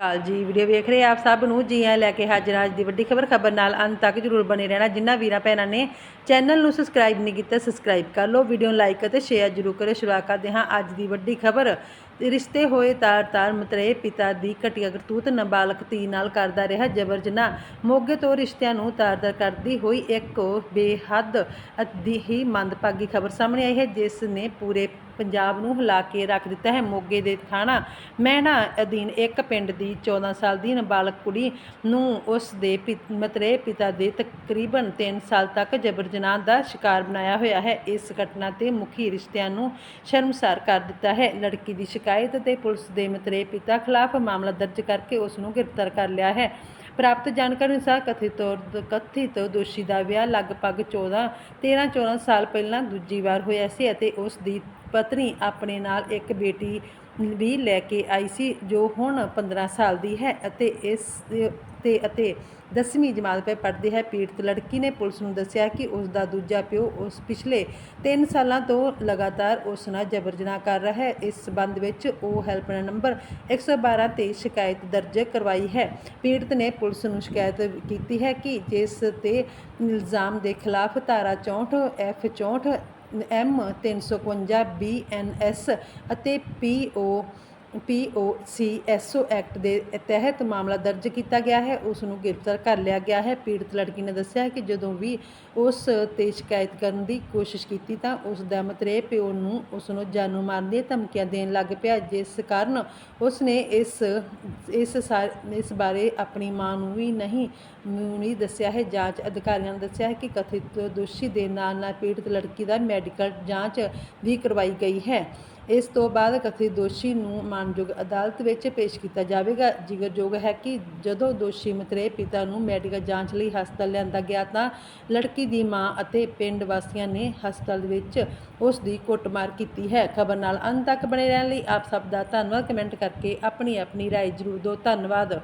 ਕਾਲ ਜੀ, ਵੀਡੀਓ ਵੇਖ ਰਹੇ ਆਪ ਸਭ ਨੂੰ? ਜੀ ਆਇਆਂ ਲੈ ਕੇ ਹਾਜ਼ਰ ਹਾਂ ਅੱਜ ਦੀ ਵੱਡੀ ਖਬਰ। ਖਬਰ ਨਾਲ ਅੰਤ ਤੱਕ ਜਰੂਰ ਬਣੇ ਰਹਿਣਾ। ਜਿਨ੍ਹਾਂ ਵੀਰਾਂ ਭੈਣਾਂ ਨੇ ਚੈਨਲ ਨੂੰ ਸਬਸਕ੍ਰਾਈਬ ਨਹੀਂ ਕੀਤਾ ਸਬਸਕ੍ਰਾਈਬ ਕਰ ਲਓ। ਵੀਡੀਓ ਨੂੰ ਲਾਈਕ ਅਤੇ ਸ਼ੇਅਰ ਜਰੂਰ ਕਰਿਓ। ਸ਼ੁਰੂਆਤ ਕਰਦੇ ਹਾਂ ਅੱਜ ਦੀ ਵੱਡੀ ਖਬਰ। ਰਿਸ਼ਤੇ ਹੋਏ ਤਾਰ ਤਾਰ ਮਤਰੇਏ ਪਿਤਾ ਦੀ ਘਟੀਆ ਕਰਤੂਤ ਨਾਬਾਲਗ ਧੀ ਨਾਲ ਕਰਦਾ ਰਿਹਾ ਜਬਰ ਜਨਾਹ, ਮੋਗੇ ਤੋਂ ਰਿਸ਼ਤਿਆਂ ਨੂੰ ਤਾਰ-ਤਾਰ ਕਰਦੀ ਹੋਈ ਇੱਕ ਬੇਹੱਦ ਅਤੀ ਹੀ ਮੰਦਭਾਗੀ ਖਬਰ ਸਾਹਮਣੇ ਆਈ ਹੈ, ਜਿਸ ਨੇ ਪੂਰੇ ਪੰਜਾਬ ਨੂੰ ਹਿਲਾ ਕੇ ਰੱਖ ਦਿੱਤਾ ਹੈ। ਮੋਗੇ ਦੇ ਥਾਣਾ ਮਹਿਣਾ ਅਧੀਨ ਇੱਕ ਪਿੰਡ ਦੀ 14 ਸਾਲ ਦੀ ਨਾਬਾਲਗ ਕੁੜੀ ਨੂੰ ਉਸ ਦੇ ਪਿ- ਮਤਰੇ ਪਿਤਾ ਦੇ ਤਕਰੀਬਨ 3 ਸਾਲ ਤੱਕ ਜਬਰ ਜਨਾਹ ਦਾ ਸ਼ਿਕਾਰ ਬਣਾਇਆ ਹੋਇਆ ਹੈ। ਇਸ ਘਟਨਾ ਤੇ ਮੁਖੀ ਰਿਸ਼ਤਿਆਂ ਨੂੰ ਸ਼ਰਮਸਾਰ ਕਰ ਦਿੱਤਾ ਹੈ। ਲੜਕੀ ਦੀ ਸ਼ਿਕਾਇਤ ਤੇ ਪੁਲਿਸ ਦੇ ਮਤਰੇ ਪਿਤਾ ਖਿਲਾਫ ਮਾਮਲਾ ਦਰਜ ਕਰਕੇ ਉਸ ਨੂੰ ਗ੍ਰਿਫਤਾਰ ਕਰ ਲਿਆ ਹੈ। ਪ੍ਰਾਪਤ ਜਾਣਕਾਰੀ ਅਨੁਸਾਰ ਕਥਿਤ ਤੌਰ ਕਥਿਤ ਦੋਸ਼ੀ ਦਾ ਵਿਆਹ ਲਗਭਗ 14 13 14 ਸਾਲ ਪਹਿਲਾਂ ਦੂਜੀ ਵਾਰ ਹੋਇਆ ਸੀ ਅਤੇ ਉਸ ਦੀ ਪਤਨੀ ਆਪਣੇ ਨਾਲ ਇੱਕ ਬੇਟੀ ਵੀ ਲੈ ਕੇ ਆਈ ਸੀ, ਜੋ ਹੁਣ 15 ਸਾਲ ਦੀ ਹੈ ਅਤੇ ਇਸ ਤੇ ਅਤੇ 10ਵੀਂ ਜਮਾਤ ਵਿੱਚ ਪੜ੍ਹਦੀ ਹੈ। ਪੀੜਤ ਲੜਕੀ ਨੇ ਪੁਲਿਸ ਨੂੰ ਦੱਸਿਆ ਕਿ ਉਸ ਦਾ ਦੂਜਾ ਪਿਓ ਉਸ ਪਿਛਲੇ 3 ਸਾਲਾਂ ਤੋਂ ਲਗਾਤਾਰ ਉਸ ਨਾਲ ਜਬਰ ਜਨਾਹ ਕਰ ਰਿਹਾ ਹੈ। ਇਸ ਸਬੰਧ ਵਿੱਚ ਉਹ ਹੈਲਪਲਾਈਨ ਨੰਬਰ 112 ਤੇ ਸ਼ਿਕਾਇਤ ਦਰਜ ਕਰਵਾਈ ਹੈ। ਪੀੜਤ ਨੇ ਪੁਲਿਸ ਨੂੰ ਸ਼ਿਕਾਇਤ ਕੀਤੀ ਹੈ ਕਿ ਜਿਸ ਤੇ ਇਲਜ਼ਾਮ ਦੇ ਖਿਲਾਫ ਧਾਰਾ 64 ਐਫ 64 ਐੱਮ ਤਿੰਨ ਸੌ ਇਕਵੰਜਾ ਬੀ ਐੱਨ ਐੱਸ ਅਤੇ ਪੀ ਓ ਪੀ ਓ ਸੀ ਐਸ ਓ ਐਕਟ ਦੇ ਤਹਿਤ ਮਾਮਲਾ ਦਰਜ ਕੀਤਾ ਗਿਆ ਹੈ। ਉਸ ਨੂੰ ਗ੍ਰਿਫਤਾਰ ਕਰ ਲਿਆ ਗਿਆ ਹੈ। ਪੀੜਤ ਲੜਕੀ ਨੇ ਦੱਸਿਆ ਕਿ ਜਦੋਂ ਵੀ ਉਸ ਤੇ ਸ਼ਿਕਾਇਤ ਕਰਨ ਦੀ ਕੋਸ਼ਿਸ਼ ਕੀਤੀ ਤਾਂ ਉਸ ਦਾ ਮਤਰੇ ਪਿਓ ਨੂੰ ਉਸ ਨੂੰ ਜਾਨੋਂ ਮਾਰਨ ਦੀਆਂ ਧਮਕੀਆਂ ਦੇਣ ਲੱਗ ਪਿਆ, ਜਿਸ ਕਾਰਨ ਉਸ ਨੇ ਇਸ ਇਸ ਸਾ- ਇਸ ਬਾਰੇ ਆਪਣੀ ਮਾਂ ਨੂੰ ਵੀ ਨਹੀਂ ਨਹੀਂ ਦੱਸਿਆ ਹੈ। ਜਾਂਚ ਅਧਿਕਾਰੀਆਂ ਨੇ ਦੱਸਿਆ ਹੈ ਕਿ ਕਥਿਤ ਦੋਸ਼ੀ ਦੇ ਨਾਲ ਨਾਲ ਪੀੜਤ ਲੜਕੀ ਦਾ ਮੈਡੀਕਲ ਜਾਂਚ ਵੀ ਕਰਵਾਈ ਗਈ ਹੈ। ਇਸ ਤੋਂ ਬਾਅਦ ਕਥਿਤ ਦੋਸ਼ੀ ਨੂੰ ਮਾਨਯੋਗ ਅਦਾਲਤ ਵਿੱਚ ਪੇਸ਼ ਕੀਤਾ ਜਾਵੇਗਾ ਜ਼ਿਕਰਯੋਗ ਹੈ ਕਿ ਜਦੋਂ ਦੋਸ਼ੀ ਮਤਰੇ ਪਿਤਾ ਨੂੰ ਮੈਡੀਕਲ ਜਾਂਚ ਲਈ ਹਸਪਤਾਲ ਲਿਆਂਦਾ ਗਿਆ ਤਾਂ ਲੜਕੀ ਦੀ ਮਾਂ ਅਤੇ ਪਿੰਡ ਵਾਸੀਆਂ ਨੇ ਹਸਪਤਾਲ ਵਿੱਚ ਉਸ ਦੀ ਕੁੱਟਮਾਰ ਕੀਤੀ ਹੈ ਖਬਰ ਨਾਲ ਅੰਤ ਤੱਕ ਬਣੇ ਰਹਿਣ ਲਈ ਆਪ ਸਭ ਦਾ ਧੰਨਵਾਦ ਕਮੈਂਟ ਕਰਕੇ ਆਪਣੀ ਆਪਣੀ رائے ਜ਼ਰੂਰ ਦਿਓ ਧੰਨਵਾਦ